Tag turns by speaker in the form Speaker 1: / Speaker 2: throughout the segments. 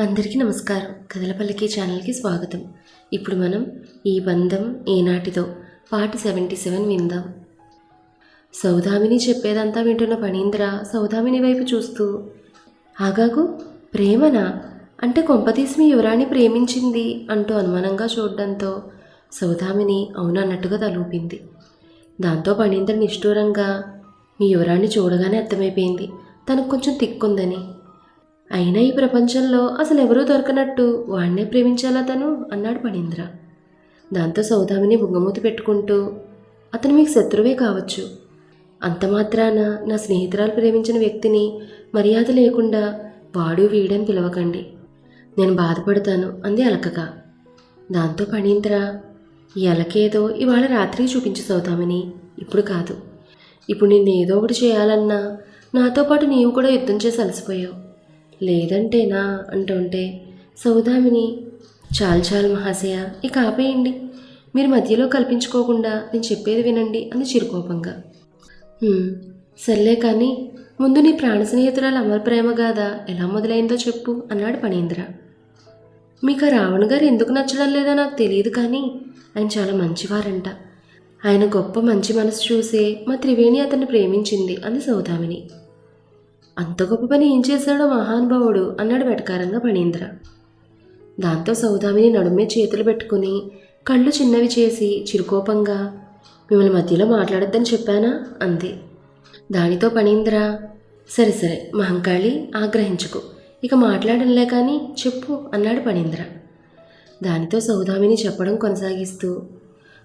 Speaker 1: అందరికీ నమస్కారం. కథలపల్లికి ఛానల్కి స్వాగతం. ఇప్పుడు మనం ఈ బంధం ఏనాటిదో పార్ట్ సెవెంటీ సెవెన్ విందాం. సౌదామిని చెప్పేదంతా వింటున్న పణీంద్ర సౌదామిని వైపు చూస్తూ ఆగాగు ప్రేమనా? అంటే కొంపతీసి మీ యువరాణి ప్రేమించింది అంటూ అనుమానంగా చూడడంతో సౌదామిని అవునన్నట్టుగా తలూపింది. దాంతో పణీంద్ర నిష్ఠూరంగా మీ యువరాణి చూడగానే అర్థమైపోయింది. తనకు కొంచెం తిక్కుందని. అయినా ఈ ప్రపంచంలో అసలు ఎవరూ దొరకనట్టు వాణ్ణే ప్రేమించాలా తను అన్నాడు పణీంద్ర దాంతో సౌదామిని బుంగమూతి పెట్టుకుంటూ అతను మీకు శత్రువే కావచ్చు. అంత మాత్రాన నా స్నేహితురాలు ప్రేమించిన వ్యక్తిని మర్యాద లేకుండా వాడు వీడని పిలవకండి. నేను బాధపడతాను అంది అలకగా. దాంతో పణీంద్ర ఈ అలకేదో ఇవాళ రాత్రి చూపించు సౌదామిని. ఇప్పుడు కాదు. ఇప్పుడు నిన్ను ఏదో ఒకటి చేయాలన్నా నాతో పాటు నీవు కూడా యుద్ధం చేసి అలసిపోయావు. లేదంటేనా అంటుంటే సౌదామిని చాలు చాలు మహాశయ ఇక ఆపేయండి. మీరు మధ్యలో కల్పించుకోకుండా నేను చెప్పేది వినండి అంది చిరుకోపంగా. సర్లే కానీ ముందు నీ ప్రాణ స్నేహితురాలు అమర ప్రేమ గాథ ఎలా మొదలైందో చెప్పు అన్నాడు పణీంద్ర. మీకు ఆ రావణ గారు ఎందుకు నచ్చడం లేదో నాకు తెలియదు కానీ ఆయన చాలా మంచివారంట. ఆయన గొప్ప మంచి మనసు చూసే మా త్రివేణి అతన్ని ప్రేమించింది అంది సౌదామిని. అంత గొప్ప పని ఏం చేశాడో మహానుభావుడు అన్నాడు వెటకారంగా పణీంద్ర. దాంతో సౌదామిని నడుమే చేతులు పెట్టుకుని కళ్ళు చిన్నవి చేసి చిరుకోపంగా మిమ్మల్ని మధ్యలో మాట్లాడొద్దని చెప్పానా? అంది. దానితో పణీంద్ర సరే సరే మహంకాళి ఆగ్రహించుకు. ఇక మాట్లాడంలే కానీ చెప్పు అన్నాడు పణీంద్ర. దానితో సౌదామిని చెప్పడం కొనసాగిస్తూ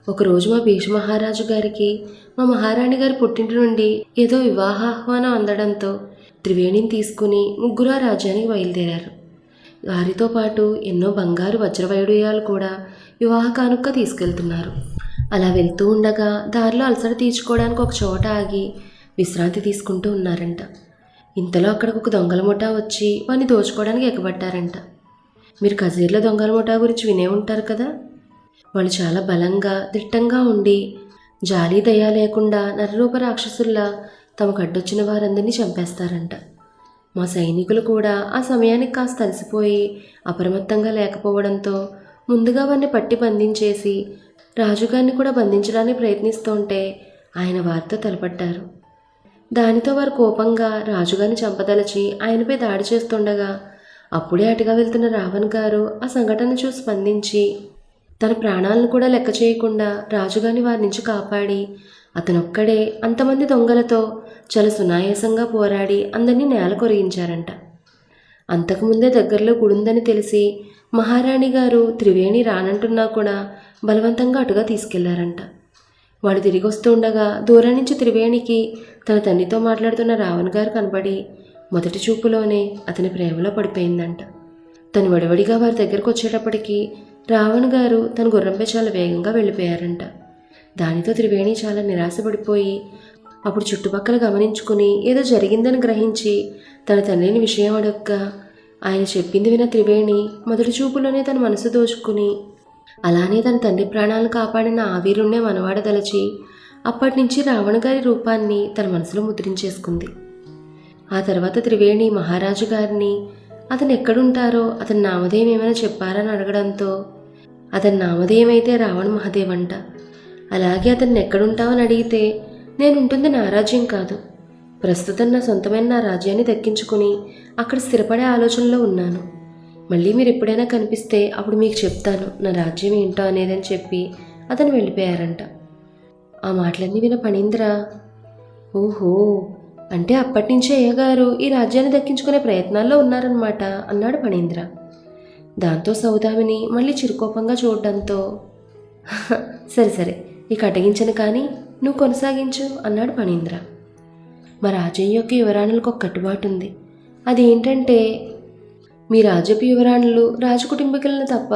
Speaker 1: ఒకరోజు మా భీష్మహారాజు గారికి మా మహారాణి గారి పుట్టింటి నుండి ఏదో వివాహాహ్వానం అందడంతో త్రివేణిని తీసుకుని ముగ్గురు ఆ రాజ్యానికి బయలుదేరారు. వారితో పాటు ఎన్నో బంగారు వజ్రవైడూయాలు కూడా వివాహ కానుక తీసుకెళ్తున్నారు. అలా వెళ్తూ ఉండగా దారిలో అలసట తీర్చుకోవడానికి ఒక చోట ఆగి విశ్రాంతి తీసుకుంటూ ఉన్నారంట. ఇంతలో అక్కడికి ఒక దొంగల ముఠా వచ్చి వారిని దోచుకోవడానికి ఎగబడ్డారంట మీరు కజీర్ల దొంగల ముఠా గురించి వినే ఉంటారు కదా? వాళ్ళు చాలా బలంగా దిట్టంగా ఉండి జాలి దయ లేకుండా నరరూప రాక్షసుల్లా తమకు అడ్డొచ్చిన వారందరినీ చంపేస్తారంట. మా సైనికులు కూడా ఆ సమయానికి కాస్త అలసిపోయి అప్రమత్తంగా లేకపోవడంతో ముందుగా వారిని పట్టి బంధించేసి రాజుగారిని కూడా బంధించడానికి ప్రయత్నిస్తుంటే ఆయన వారితో తలపడ్డారు దానితో వారు కోపంగా రాజుగారిని చంపదలచి ఆయనపై దాడి చేస్తుండగా అప్పుడే అటుగా వెళ్తున్న రావణ్ గారు ఆ సంఘటన చూసి స్పందించి తన ప్రాణాలను కూడా లెక్క చేయకుండా రాజుగారిని వారి నుంచి కాపాడి అతనొక్కడే అంతమంది దొంగలతో చాలా సునాయాసంగా పోరాడి అందరినీ నేల కొరిగించారంట. అంతకుముందే దగ్గరలో గుడుందని తెలిసి మహారాణి గారు త్రివేణి రానంటున్నా కూడా బలవంతంగా అటుగా తీసుకెళ్ళారంట. వాడు తిరిగి వస్తుండగా దూరం నుంచి త్రివేణికి తన తండ్రితో మాట్లాడుతున్న రావణ్ గారు కనబడి మొదటి చూపులోనే అతని ప్రేమలో పడిపోయిందంట. తను వడివడిగా వారి దగ్గరకు వచ్చేటప్పటికి రావణ్ గారు తన గుర్రంపై చాలా వేగంగా వెళ్ళిపోయారంట. దానితో త్రివేణి చాలా నిరాశపడిపోయి అప్పుడు చుట్టుపక్కల గమనించుకుని ఏదో జరిగిందని గ్రహించి తన తండ్రిని విషయం అడగగా ఆయన చెప్పింది విన త్రివేణి మొదటి చూపులోనే తన మనసు దోచుకుని అలానే తన తండ్రి ప్రాణాలను కాపాడిన ఆ మనవాడదలచి అప్పటి నుంచి రావణ గారి రూపాన్ని తన మనసులో ముద్రించేసుకుంది. ఆ తర్వాత త్రివేణి మహారాజు గారిని అతను ఎక్కడుంటారో అతని నామధేయం ఏమైనా చెప్పారని అడగడంతో అతని నామధేయం అయితే రావణ మహాదేవ్ అంట అలాగే అతన్ని ఎక్కడుంటావని అడిగితే నేను ఉంటుంది నా రాజ్యం కాదు. ప్రస్తుతం నా సొంతమైన నా రాజ్యాన్ని దక్కించుకుని అక్కడ స్థిరపడే ఆలోచనలో ఉన్నాను. మళ్ళీ మీరు ఎప్పుడైనా కనిపిస్తే అప్పుడు మీకు చెప్తాను నా రాజ్యం ఏంటో అనేదని చెప్పి అతను వెళ్ళిపోయారంట. ఆ మాటలన్నీ విన పణీంద్ర ఓహో అంటే అప్పటి నుంచే అయ్యగారు ఈ రాజ్యాన్ని దక్కించుకునే ప్రయత్నాల్లో ఉన్నారనమాట అన్నాడు పణీంద్ర. దాంతో సౌదామిని మళ్ళీ చిరుకోపంగా చూడడంతో సరే సరే ఇక అటగించను కానీ నువ్వు కొనసాగించు అన్నాడు పణీంద్ర మా రాజయ్య యొక్క యువరాణులకు ఒక కట్టుబాటు ఉంది అదేంటంటే మీ రాజపు యువరాణులు రాజకుటుంబీకులను తప్ప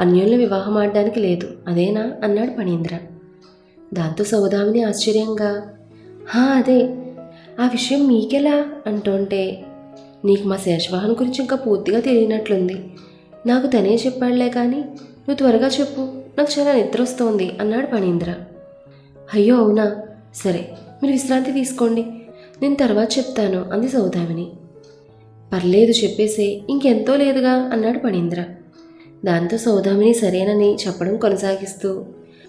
Speaker 1: అన్యుల్ని వివాహం ఆడడానికి లేదు. అదేనా? అన్నాడు పణీంద్ర దాంతో సౌదామిని ఆశ్చర్యంగా హా అదే. ఆ విషయం మీకెలా? అంటుంటే నీకు మా శేషవాహన్ గురించి ఇంకా పూర్తిగా తెలియనట్లుంది. నాకు తనే చెప్పాడులే కానీ నువ్వు త్వరగా చెప్పు. నాకు చాలా నిద్ర వస్తోంది అన్నాడు పణీంద్ర అయ్యో అవునా? సరే మీరు విశ్రాంతి తీసుకోండి. నేను తర్వాత చెప్తాను అంది సౌదామిని. పర్లేదు చెప్పేసే ఇంకెంతో లేదుగా అన్నాడు పణీంద్ర దాంతో సౌదామిని సరేనని చెప్పడం కొనసాగిస్తూ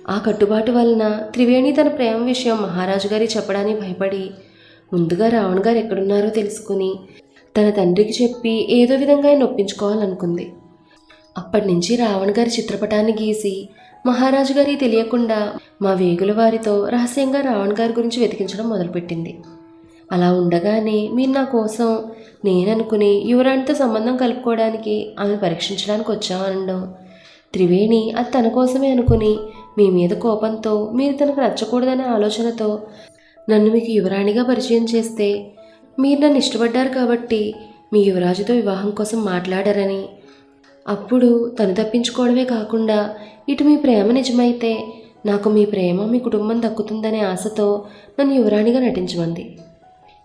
Speaker 1: ఆ కట్టుబాటు వలన త్రివేణి తన ప్రేమ విషయం మహారాజు గారి చెప్పడానికి భయపడి ముందుగా రావణ్ గారు ఎక్కడున్నారో తెలుసుకుని తన తండ్రికి చెప్పి ఏదో విధంగా ఆయన ఒప్పించుకోవాలనుకుంది. అప్పటి నుంచి రావణ్ గారి చిత్రపటాన్ని గీసి మహారాజు గారి తెలియకుండా మా వేగుల వారితో రహస్యంగా రావణ్ గారి గురించి వెతికించడం మొదలుపెట్టింది. అలా ఉండగానే మీరు నా కోసం నేననుకుని యువరాణితో సంబంధం కలుపుకోవడానికి ఆమె పరీక్షించడానికి వచ్చామనడం. త్రివేణి అది తన కోసమే అనుకుని మీ మీద కోపంతో మీరు తనకు నచ్చకూడదనే ఆలోచనతో నన్ను మీకు యువరాణిగా పరిచయం చేస్తే మీరు నన్ను ఇష్టపడ్డారు కాబట్టి మీ యువరాజుతో వివాహం కోసం మాట్లాడారని అప్పుడు తను తప్పించుకోవడమే కాకుండా ఇటు మీ ప్రేమ నిజమైతే నాకు మీ ప్రేమ మీ కుటుంబం దక్కుతుందనే ఆశతో నన్ను యువరాణిగా నటించమంది.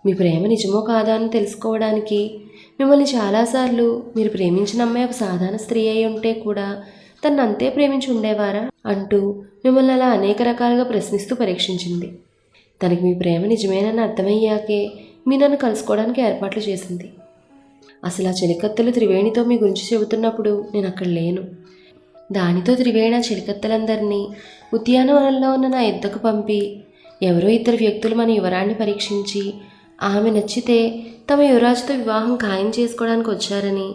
Speaker 1: మీ ప్రేమ నిజమో కాదా అని తెలుసుకోవడానికి మిమ్మల్ని చాలాసార్లు మీరు ప్రేమించిన అమ్మాయి ఒక సాధారణ స్త్రీ అయి ఉంటే కూడా తను అంతే ప్రేమించి ఉండేవారా అంటూ మిమ్మల్ని అలా అనేక రకాలుగా ప్రశ్నిస్తూ పరీక్షించింది. తనకి మీ ప్రేమ నిజమేనని అర్థమయ్యాకే మీ నన్ను కలుసుకోవడానికి ఏర్పాట్లు చేసింది. అసలు ఆ చెలికత్తెలు త్రివేణితో మీ గురించి చెబుతున్నప్పుడు నేను అక్కడ లేను. దానితో త్రివేణి ఆ చెలికత్తెలందరినీ ఉద్యానవనంలో ఉన్న నా ఎద్దకు పంపి ఎవరో ఇద్దరు వ్యక్తులు మన యువరాన్ని పరీక్షించి ఆమె నచ్చితే తమ యువరాజుతో వివాహం ఖాయం చేసుకోవడానికి వచ్చారని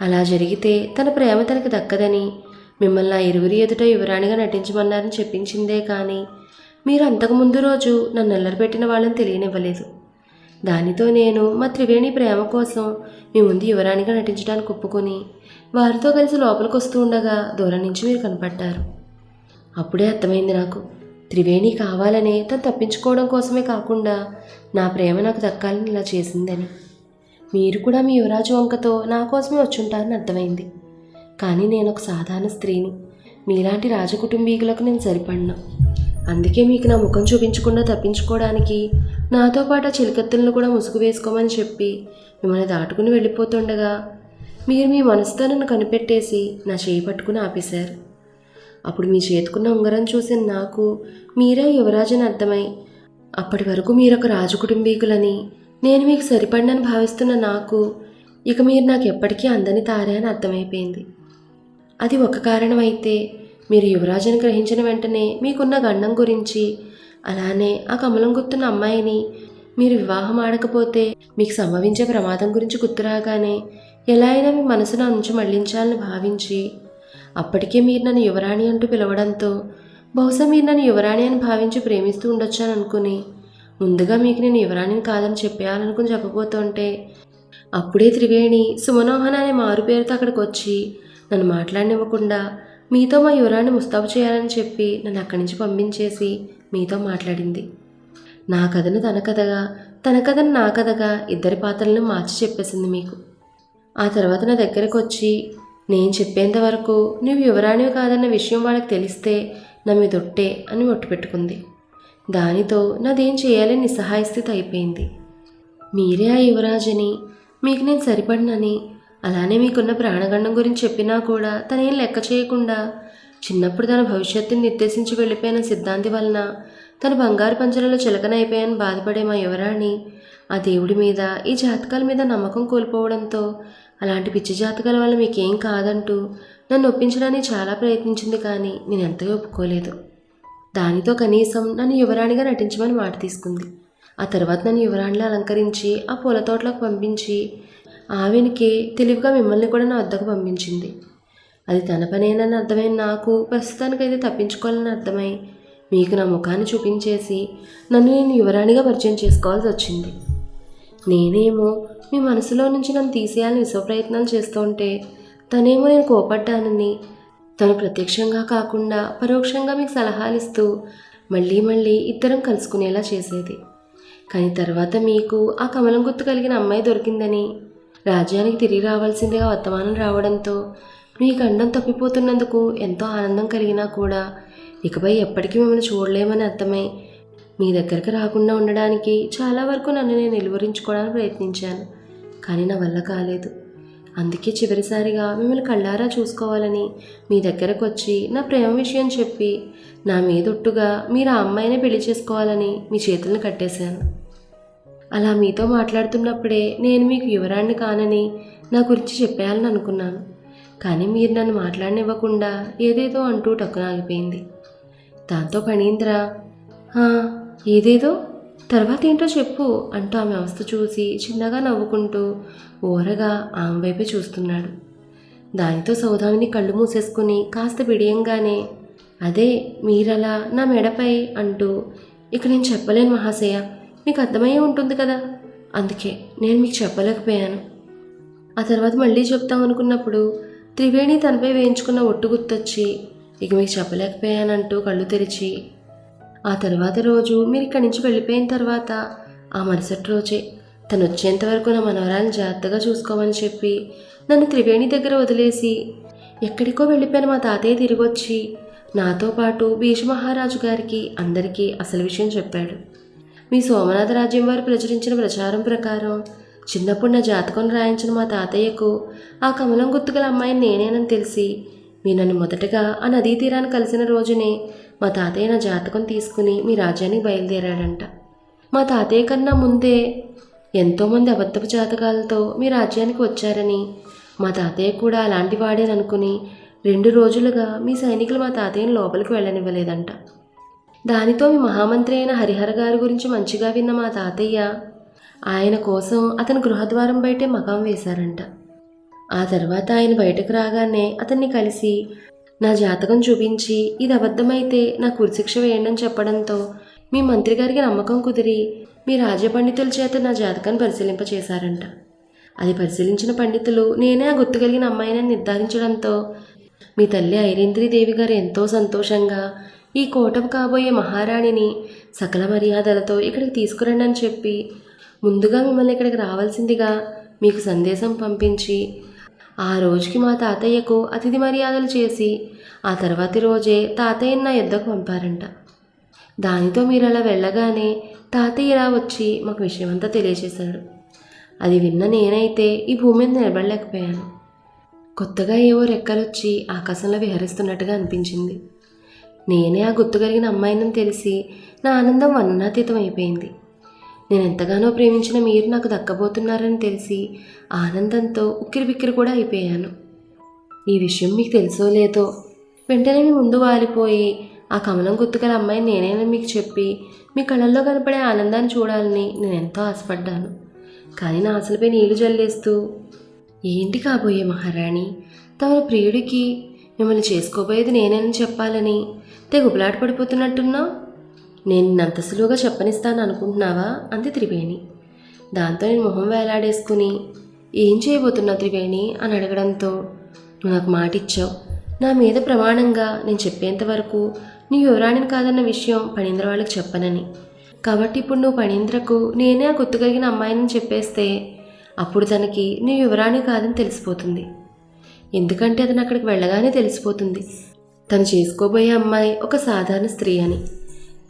Speaker 1: అలా జరిగితే తన ప్రేమ తనకి దక్కదని మిమ్మల్ని ఆ ఇరువురి ఎదుట యువరాణిగా నటించమన్నారని చెప్పించిందే కానీ మీరు అంతకుముందు రోజు నన్ను నల్లరిపెట్టిన వాళ్ళని తెలియనివ్వలేదు. దానితో నేను మా త్రివేణి ప్రేమ కోసం మీ ముందు యువరాణిగా నటించడానికి ఒప్పుకొని వారితో కలిసి లోపలికి వస్తూ ఉండగా దూరం నుంచి మీరు కనపడ్డారు. అప్పుడే అర్థమైంది నాకు. త్రివేణి కావాలనే తను తప్పించుకోవడం కోసమే కాకుండా నా ప్రేమ నాకు దక్కాలని ఇలా చేసిందని. మీరు కూడా మీ యువరాజు వంకతో నా కోసమే వచ్చుంటారని అర్థమైంది. కానీ నేను ఒక సాధారణ స్త్రీని. మీలాంటి రాజకుటుంబీకులకు నేను సరిపడినా. అందుకే మీకు నా ముఖం చూపించకుండా తప్పించుకోవడానికి నాతో పాటు ఆ చిలికత్తెలను కూడా ముసుగు వేసుకోమని చెప్పి మిమ్మల్ని దాటుకుని వెళ్ళిపోతుండగా మీరు మీ మనసుతో నన్ను కనిపెట్టేసి నా చేయి పట్టుకుని ఆపేశారు. అప్పుడు మీ చేతుకున్న ఉంగరం చూసిన నాకు మీరే యువరాజని అర్థమై అప్పటి వరకు మీరొక రాజకుటుంబీకులని నేను మీకు సరిపడినని భావిస్తున్న నాకు ఇక మీరు నాకు ఎప్పటికీ అందని తారే అని అర్థమైపోయింది. అది ఒక కారణం అయితే మీరు యువరాజుని గ్రహించిన వెంటనే మీకున్న గండం గురించి అలానే ఆ కమలం గుర్తున్న అమ్మాయిని మీరు వివాహం ఆడకపోతే మీకు సంభవించే ప్రమాదం గురించి గుర్తురాగానే ఎలా అయినా మీ మనసును అంచు మళ్ళించాలని భావించి అప్పటికే మీరు నన్ను యువరాణి అంటూ పిలవడంతో బహుశా మీరు నన్ను యువరాణి అని భావించి ప్రేమిస్తూ ఉండొచ్చని అనుకుని ముందుగా మీకు నేను యువరాణిని కాదని చెప్పేయాలనుకుని చెప్పబోతుంటే అప్పుడే త్రివేణి సుమనోహన్ అనే మారు పేరుతో అక్కడికి వచ్చి నన్ను మాట్లాడనివ్వకుండా మీతో మా యువరాణి ముస్తాబు చేయాలని చెప్పి నన్ను అక్కడి నుంచి పంపించేసి మీతో మాట్లాడింది. నా కథను తన కథగా తన కథను నా కథగా ఇద్దరి పాత్రలను మార్చి చెప్పేసింది మీకు. ఆ తర్వాత నా దగ్గరకు వచ్చి నేను చెప్పేంత వరకు నువ్వు యువరాణివి కాదన్న విషయం వాళ్ళకి తెలిస్తే నా మీద ఒట్టే అని ఒట్టు పెట్టుకుంది. దానితో నాదేం చేయాలని నిస్సహాయ స్థితి అయిపోయింది. మీరే ఆ యువరాజని మీకు నేను సరిపడినని అలానే మీకున్న ప్రాణగండం గురించి చెప్పినా కూడా తనేం లెక్క చేయకుండా చిన్నప్పుడు తన భవిష్యత్తుని నిర్దేశించి వెళ్ళిపోయిన సిద్ధాంతి వలన తన బంగారు పంజరంలో చిలకనైపోయాను బాధపడే మా యువరాణి. ఆ దేవుడి మీద ఈ జాతకాల మీద నమ్మకం కోల్పోవడంతో అలాంటి పిచ్చి జాతకాల వల్ల మీకేం కాదంటూ నన్ను ఒప్పించడానికి చాలా ప్రయత్నించింది కానీ నేను ఎంతగా ఒప్పుకోలేదు. దానితో కనీసం నన్ను యువరాణిగా నటించమని మాట తీసుకుంది. ఆ తర్వాత నన్ను యువరాణిలో అలంకరించి ఆ పూల తోటలోకి పంపించి ఆవినికి తెలివిగా మిమ్మల్ని కూడా నా వద్దకు పంపించింది. అది తన పనేనని అర్థమైన నాకు. ప్రస్తుతానికైతే తప్పించుకోవాలని అర్థమై మీకు నా ముఖాన్ని చూపించేసి నన్ను నేను యువరాణిగా పరిచయం చేసుకోవాల్సి వచ్చింది. నేనేమో మీ మనసులో నుంచి నన్ను తీసేయాలని విశ్వ ప్రయత్నాలు చేస్తుంటే తనేమో నేను కోపడ్డానని తను ప్రత్యక్షంగా కాకుండా పరోక్షంగా మీకు సలహాలు ఇస్తూ మళ్ళీ మళ్ళీ ఇద్దరం కలుసుకునేలా చేసేది. కానీ తర్వాత మీకు ఆ కమలం గుర్తు కలిగిన అమ్మాయి దొరికిందని రాజ్యానికి తిరిగి రావాల్సిందిగా వర్తమానం రావడంతో మీ గండం తప్పిపోతున్నందుకు ఎంతో ఆనందం కలిగినా కూడా ఇకపై ఎప్పటికీ మిమ్మల్ని చూడలేమని అర్థమై మీ దగ్గరికి రాకుండా ఉండడానికి చాలా వరకు నన్ను నేను నిలువరించుకోవడానికి ప్రయత్నించాను కానీ నా వల్ల కాలేదు. అందుకే చివరిసారిగా మిమ్మల్ని కళ్ళారా చూసుకోవాలని మీ దగ్గరకు వచ్చి నా ప్రేమ విషయం చెప్పి నా మీదొట్టుగా మీరు ఆ అమ్మాయినే పెళ్ళి చేసుకోవాలని మీ చేతులను కట్టేశాను. అలా మీతో మాట్లాడుతున్నప్పుడే నేను మీకు యువరాణ్ణి కానని నా గురించి చెప్పేయాలని అనుకున్నాను. కానీ మీరు నన్ను మాట్లాడనివ్వకుండా ఏదేదో అంటూ టక్కునాగిపోయింది దాంతో పణీంద్ర ఏదేదో? తర్వాత ఏంటో చెప్పు అంటూ ఆమె అవస్థ చూసి చిన్నగా నవ్వుకుంటూ ఓరగా ఆమె వైపే చూస్తున్నాడు. దానితో సౌదామిని కళ్ళు మూసేసుకుని కాస్త బిడియంగానే అదే మీరలా నా మెడపై అంటూ ఇక నేను చెప్పలేను మహాశయ మీకు అర్థమయ్యే ఉంటుంది కదా అందుకే నేను మీకు చెప్పలేకపోయాను. ఆ తర్వాత మళ్ళీ చెప్తాం అనుకున్నప్పుడు త్రివేణి తనపై వేయించుకున్న ఒట్టు గుర్తొచ్చి ఇక మీకు చెప్పలేకపోయానంటూ కళ్ళు తెరిచి ఆ తర్వాత రోజు మీరు ఇక్కడి నుంచి వెళ్ళిపోయిన తర్వాత ఆ మరుసటి రోజే తను వచ్చేంత వరకు నా మనవరాలను జాగ్రత్తగా చూసుకోమని చెప్పి నన్ను త్రివేణి దగ్గర వదిలేసి ఎక్కడికో వెళ్ళిపోయిన మా తాతయ్య తిరిగి వచ్చి నాతో పాటు భీష్మహారాజు గారికి అందరికీ అసలు విషయం చెప్పాడు. మీ సోమనాథ రాజ్యం వారు ప్రచురించిన ప్రచారం ప్రకారం చిన్నప్పుడు నా జాతకం రాయించిన మా తాతయ్యకు ఆ కమలం గుర్తుగల అమ్మాయిని నేనేనని తెలిసి మీ నన్ను మొదటగా ఆ నదీ తీరాన్ని కలిసిన రోజునే మా తాతయ్య నా జాతకం తీసుకుని మీ రాజ్యానికి బయలుదేరాడంట. మా తాతయ్య కన్నా ముందే ఎంతోమంది అబద్ధపు జాతకాలతో మీ రాజ్యానికి వచ్చారని మా తాతయ్య కూడా అలాంటి వాడేననుకుని రెండు రోజులుగా మీ సైనికులు మా తాతయ్యని లోపలికి వెళ్ళనివ్వలేదంట. దానితో మీ మహామంత్రి అయిన హరిహర గారి గురించి మంచిగా విన్న మా తాతయ్య ఆయన కోసం అతని గృహద్వారం బయటే మకాం వేశారంట. ఆ తర్వాత ఆయన బయటకు రాగానే అతన్ని కలిసి నా జాతకం చూపించి ఇది అబద్ధమైతే నా కురిశిక్ష వేయండి అని చెప్పడంతో మీ మంత్రి గారికి నమ్మకం కుదిరి మీ రాజపండితుల చేత నా జాతకాన్ని పరిశీలింపచేశారంట. అది పరిశీలించిన పండితులు నేనే ఆ గుర్తు కలిగిన అమ్మాయినని నిర్ధారించడంతో మీ తల్లి ఐరేంద్రీదేవి గారు ఎంతో సంతోషంగా ఈ కోటం కాబోయే మహారాణిని సకల మర్యాదలతో ఇక్కడికి తీసుకురండి అని చెప్పి ముందుగా మిమ్మల్ని ఇక్కడికి రావాల్సిందిగా మీకు సందేశం పంపించి ఆ రోజుకి మా తాతయ్యకు అతిథి మర్యాదలు చేసి ఆ తర్వాతి రోజే తాతయ్యని నా యుద్ధకు పంపారంట. దానితో మీరు అలా వెళ్ళగానే తాతయ్య ఇలా వచ్చి మాకు విషయమంతా తెలియజేశాడు. అది విన్న నేనైతే ఈ భూమి మీద నిలబడలేకపోయాను. కొత్తగా ఏవో రెక్కలొచ్చి ఆకాశంలో విహరిస్తున్నట్టుగా అనిపించింది. నేనే ఆ గుర్తు కలిగిన అమ్మాయినని తెలిసి నా ఆనందం వర్ణాతీతం అయిపోయింది. నేను ఎంతగానో ప్రేమించిన మీరు నాకు దక్కబోతున్నారని తెలిసి ఆనందంతో ఉక్కిరి బిక్కిరి కూడా అయిపోయాను. ఈ విషయం మీకు తెలుసో లేదో వెంటనే మీ ముందు వాలిపోయి ఆ కమలం గుర్తుగల అమ్మాయి నేనేనని మీకు చెప్పి మీ కళ్ళల్లో కనపడే ఆనందాన్ని చూడాలని నేను ఎంతో ఆశపడ్డాను. కానీ నా ఆశలపై నీళ్ళు జల్లేస్తూ ఏంటి కాబోయే మహారాణి? తమ ప్రియుడికి మిమ్మల్ని చేసుకోబోయేది నేనని చెప్పాలని తెగుబలాట పడిపోతున్నట్టున్నావు నేను నిన్నంత సులువుగా చెప్పనిస్తాను అనుకుంటున్నావా అంది త్రివేణి. దాంతో నేను మొహం వేలాడేసుకుని ఏం చేయబోతున్నావు త్రివేణి? అని అడగడంతో నువ్వు నాకు మాట ఇచ్చావు నా మీద ప్రమాణంగా నేను చెప్పేంత వరకు నీ యువరాణిని కాదన్న విషయం పణీంద్ర వాళ్ళకి చెప్పనని. కాబట్టి ఇప్పుడు నువ్వు పణీంద్రకు నేనే ఆ గుర్తు కలిగిన అమ్మాయిని చెప్పేస్తే అప్పుడు తనకి నీ యువరాణి కాదని తెలిసిపోతుంది. ఎందుకంటే అతను అక్కడికి వెళ్ళగానే తెలిసిపోతుంది. తను చేసుకోబోయే అమ్మాయి ఒక సాధారణ స్త్రీ అని.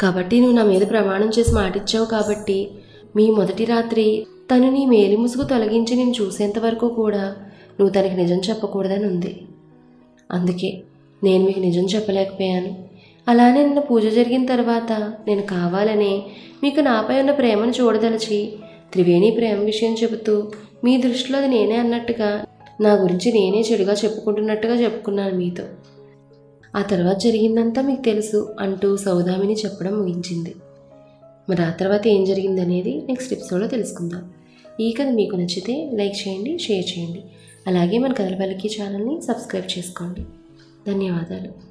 Speaker 1: కాబట్టి నువ్వు నా మీద ప్రమాణం చేసి మాటిచ్చావు కాబట్టి మీ మొదటి రాత్రి తను నీ మేలి ముసుగు తొలగించి నేను చూసేంత వరకు కూడా నువ్వు తనకి నిజం చెప్పకూడదని ఉంది. అందుకే నేను మీకు నిజం చెప్పలేకపోయాను. అలానే నిన్న పూజ జరిగిన తర్వాత నేను కావాలనే మీకు నాపై ఉన్న ప్రేమను చూడదలిచి త్రివేణి ప్రేమ విషయం చెబుతూ మీ దృష్టిలో అది నేనే అన్నట్టుగా నా గురించి నేనే చెడుగా చెప్పుకుంటున్నట్టుగా చెప్పుకున్నాను మీతో. ఆ తర్వాత జరిగిందంతా మీకు తెలుసు అంటూ సౌదామిని చెప్పడం ముగించింది. మరి ఆ తర్వాత ఏం జరిగిందనేది నెక్స్ట్ ఎపిసోడ్లో తెలుసుకుందాం. ఈ కథ మీకు నచ్చితే లైక్ చేయండి షేర్ చేయండి. అలాగే మన కథల పలికి ఛానల్ని సబ్స్క్రైబ్ చేసుకోండి. ధన్యవాదాలు.